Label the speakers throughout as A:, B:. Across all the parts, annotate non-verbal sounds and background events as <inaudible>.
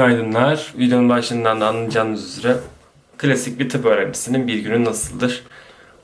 A: Günaydınlar. Videonun başından da anlayacağınız üzere klasik bir tıp öğrencisinin bir günü nasıldır?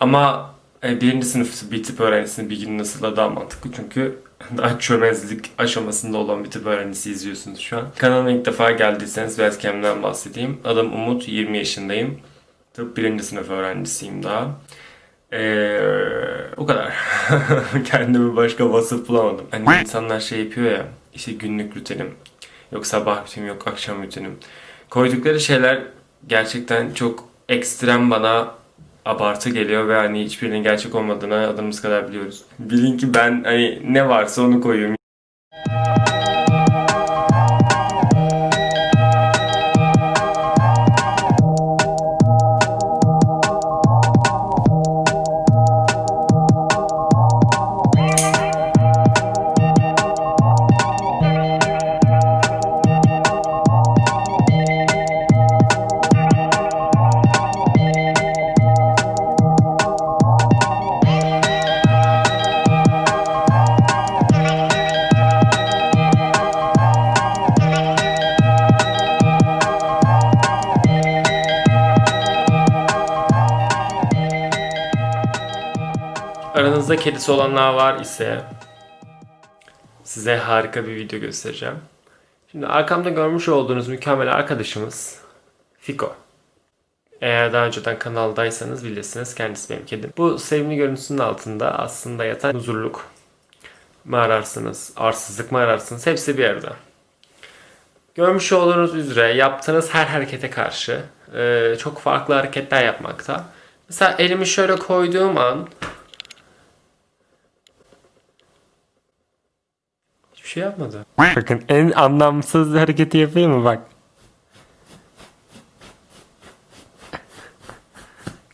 A: Ama e, birinci sınıf bir tıp öğrencisinin bir günü nasıl da daha mantıklı çünkü <laughs> daha çömezlik aşamasında olan bir tıp öğrencisi izliyorsunuz şu an. Kanalıma ilk defa geldiyseniz biraz kendimden bahsedeyim. Adım Umut, 20 yaşındayım. Tıp birinci sınıf öğrencisiyim daha. Ee, o kadar. <laughs> Kendime başka vasıf bulamadım. Hani insanlar şey yapıyor ya, işte günlük rutinim, yok sabah rutinim, yok akşam rutinim. Koydukları şeyler gerçekten çok ekstrem bana abartı geliyor ve hani hiçbirinin gerçek olmadığını adımız kadar biliyoruz. Bilin ki ben hani ne varsa onu koyuyorum. Kedisi olanlar var ise size harika bir video göstereceğim. Şimdi arkamda görmüş olduğunuz mükemmel arkadaşımız Fiko. Eğer daha önceden kanaldaysanız bilirsiniz kendisi benim kedim. Bu sevimli görüntüsünün altında aslında yatan huzurluk mı ararsınız, arsızlık mı ararsınız hepsi bir arada. Görmüş olduğunuz üzere yaptığınız her harekete karşı e, çok farklı hareketler yapmakta. Mesela elimi şöyle koyduğum an şey yapmadı. Bakın en anlamsız hareketi yapayım mı bak.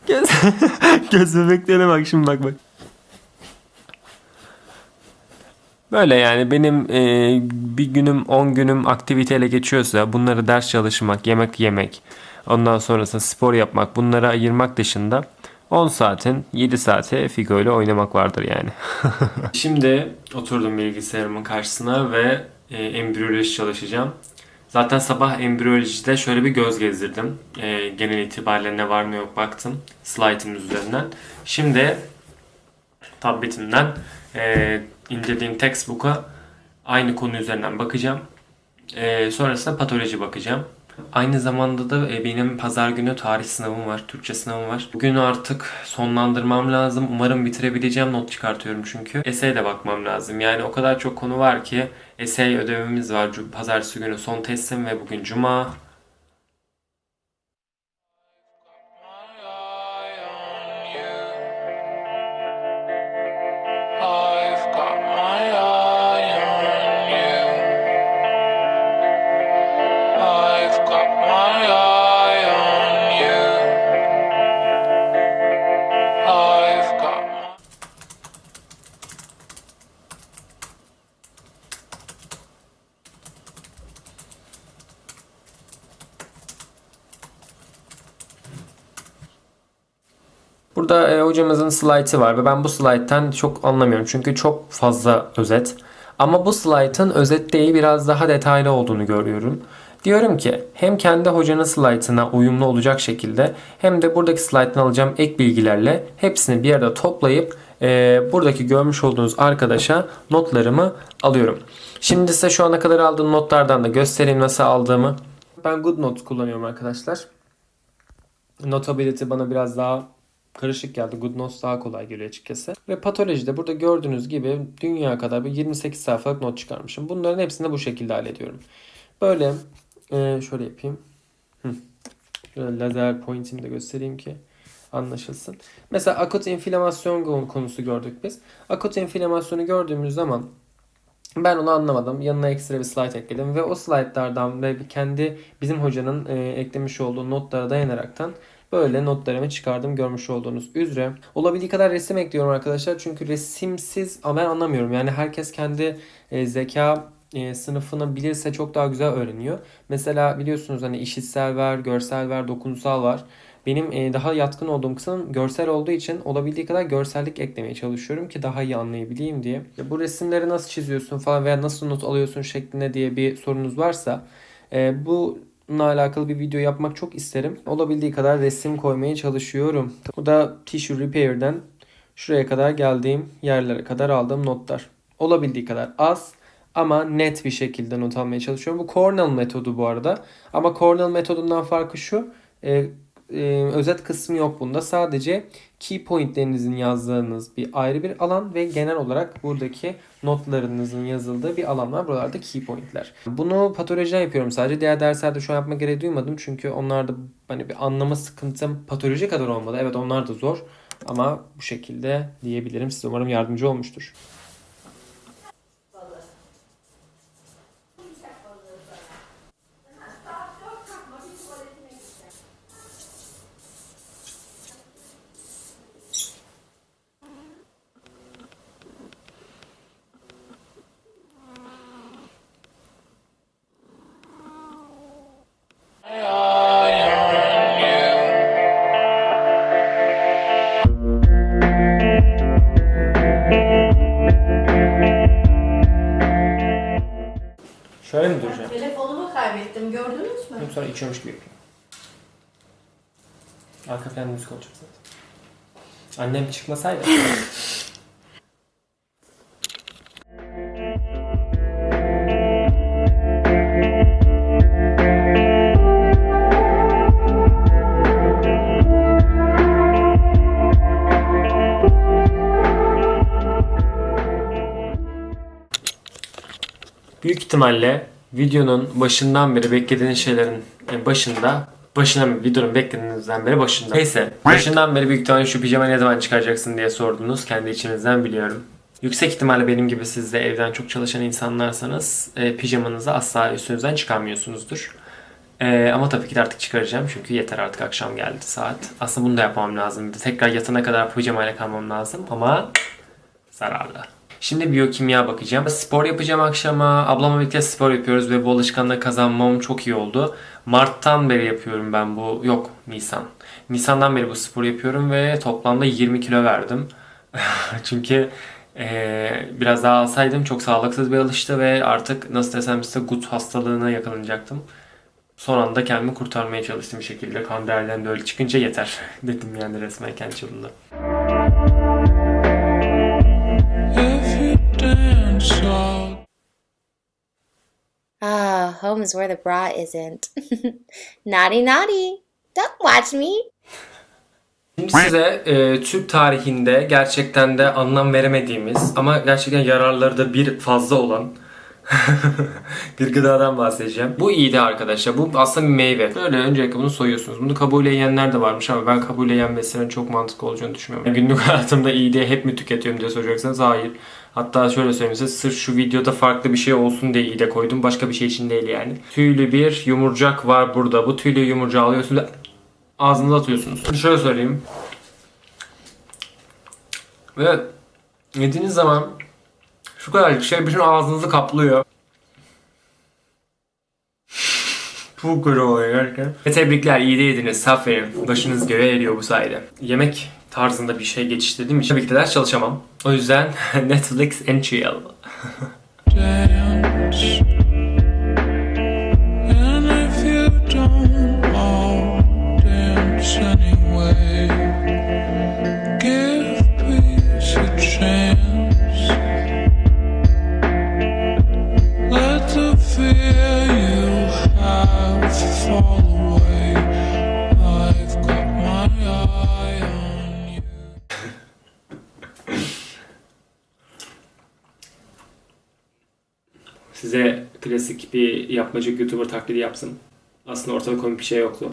A: Göz, <laughs> göz bebeklerine bak şimdi bak bak. Böyle yani benim e, bir günüm 10 günüm aktiviteyle geçiyorsa bunları ders çalışmak, yemek yemek, ondan sonrasında spor yapmak bunları ayırmak dışında 10 saatin 7 saati Figo ile oynamak vardır yani. <laughs> Şimdi oturdum bilgisayarımın karşısına ve e, embriyoloji çalışacağım. Zaten sabah embriyolojide şöyle bir göz gezdirdim. E, genel itibariyle ne var ne yok baktım. Slide'ın üzerinden. Şimdi tabletimden e, indirdiğim textbook'a aynı konu üzerinden bakacağım. E, sonrasında patoloji bakacağım. Aynı zamanda da e, benim pazar günü tarih sınavım var, Türkçe sınavım var. Bugün artık sonlandırmam lazım. Umarım bitirebileceğim. Not çıkartıyorum çünkü. Essay'e de bakmam lazım. Yani o kadar çok konu var ki. Essay ödevimiz var. Pazartesi günü son teslim ve bugün cuma. Burada e, hocamızın slaytı var ve ben bu slayttan çok anlamıyorum. Çünkü çok fazla özet. Ama bu slaytın özet değil biraz daha detaylı olduğunu görüyorum. Diyorum ki hem kendi hocanın slaytına uyumlu olacak şekilde hem de buradaki slayttan alacağım ek bilgilerle hepsini bir arada toplayıp e, buradaki görmüş olduğunuz arkadaşa notlarımı alıyorum. Şimdi size şu ana kadar aldığım notlardan da göstereyim nasıl aldığımı. Ben GoodNotes kullanıyorum arkadaşlar. Notability bana biraz daha karışık geldi. GoodNotes daha kolay geliyor açıkçası. Ve patolojide burada gördüğünüz gibi dünya kadar bir 28 sayfalık not çıkarmışım. Bunların hepsini bu şekilde hallediyorum. Böyle e, şöyle yapayım. Hı. Şöyle lazer pointini de göstereyim ki anlaşılsın. Mesela akut inflamasyon konusu gördük biz. Akut inflamasyonu gördüğümüz zaman ben onu anlamadım. Yanına ekstra bir slide ekledim ve o slaytlardan ve kendi bizim hocanın e, eklemiş olduğu notlara dayanaraktan böyle notlarımı çıkardım görmüş olduğunuz üzere. Olabildiği kadar resim ekliyorum arkadaşlar. Çünkü resimsiz ben anlamıyorum. Yani herkes kendi e, zeka e, sınıfını bilirse çok daha güzel öğreniyor. Mesela biliyorsunuz hani işitsel var, görsel var, dokunsal var. Benim e, daha yatkın olduğum kısım görsel olduğu için olabildiği kadar görsellik eklemeye çalışıyorum ki daha iyi anlayabileyim diye. Ya bu resimleri nasıl çiziyorsun falan veya nasıl not alıyorsun şeklinde diye bir sorunuz varsa E, bununla alakalı bir video yapmak çok isterim. Olabildiği kadar resim koymaya çalışıyorum. Bu da Tissue Repair'den şuraya kadar geldiğim yerlere kadar aldığım notlar. Olabildiği kadar az ama net bir şekilde not almaya çalışıyorum. Bu Cornell metodu bu arada. Ama Cornell metodundan farkı şu. e, e, özet kısmı yok bunda. Sadece key pointlerinizin yazdığınız bir ayrı bir alan ve genel olarak buradaki notlarınızın yazıldığı bir alan var. Buralarda key pointler. Bunu patolojiden yapıyorum sadece. Diğer derslerde şu an yapma gereği duymadım. Çünkü onlarda hani bir anlama sıkıntım patoloji kadar olmadı. Evet onlar da zor. Ama bu şekilde diyebilirim. Size umarım yardımcı olmuştur. İçiyormuş gibi yapayım. Arka plan müzik olacak zaten. Annem çıkmasaydı. Büyük ihtimalle videonun başından beri beklediğiniz şeylerin e, başında başına mı videonun beklediğinizden beri başında. Neyse başından beri büyük ihtimalle şu pijama ne zaman çıkaracaksın diye sordunuz kendi içinizden biliyorum. Yüksek ihtimalle benim gibi siz de evden çok çalışan insanlarsanız e, pijamanızı asla üstünüzden çıkarmıyorsunuzdur. E, ama tabii ki de artık çıkaracağım çünkü yeter artık akşam geldi saat. Aslında bunu da yapmam lazım. Tekrar yatana kadar pijamayla kalmam lazım ama zararlı. Şimdi biyokimya bakacağım. Spor yapacağım akşama. Ablamla birlikte spor yapıyoruz ve bu alışkanlığı kazanmam çok iyi oldu. Mart'tan beri yapıyorum ben bu. Yok Nisan. Nisan'dan beri bu spor yapıyorum ve toplamda 20 kilo verdim. <laughs> Çünkü eee, biraz daha alsaydım çok sağlıksız bir alıştı ve artık nasıl desem size gut hastalığına yakalanacaktım. Son anda kendimi kurtarmaya çalıştım bir şekilde. Kan değerlerinde öyle çıkınca yeter <laughs> dedim yani resmen kendi çapımda.
B: I'll
C: Ah, home is where the bra isn't. <laughs> naughty, naughty. Don't watch me.
A: Size e, Türk tarihinde gerçekten de anlam veremediğimiz ama gerçekten yararları da bir fazla olan <laughs> bir gıdadan bahsedeceğim. Bu iyi arkadaşlar. Bu aslında bir meyve. Böyle öncelikle bunu soyuyorsunuz. Bunu kabuğuyla yiyenler de varmış ama ben kabuğuyla yenmesinin çok mantıklı olacağını düşünmüyorum. Günlük hayatımda iyi diye hep mi tüketiyorum diye soracaksanız hayır. Hatta şöyle söyleyeyim size sırf şu videoda farklı bir şey olsun diye iyi de koydum. Başka bir şey için değil yani. Tüylü bir yumurcak var burada. Bu tüylü yumurcağı alıyorsunuz ağzınıza atıyorsunuz. Şimdi şöyle söyleyeyim. Ve yediğiniz zaman şu kadarcık şey bütün ağzınızı kaplıyor. Çok kötü oluyor gerçekten. Ve tebrikler iyi de yediniz. Aferin. Başınız göğe eriyor bu sayede. Yemek tarzında bir şey geçiştirdiğim için tabii ki de ders çalışamam. O yüzden <laughs> Netflix and chill. Size klasik bir yapmacık YouTuber taklidi yapsın. Aslında ortada komik bir şey yoktu.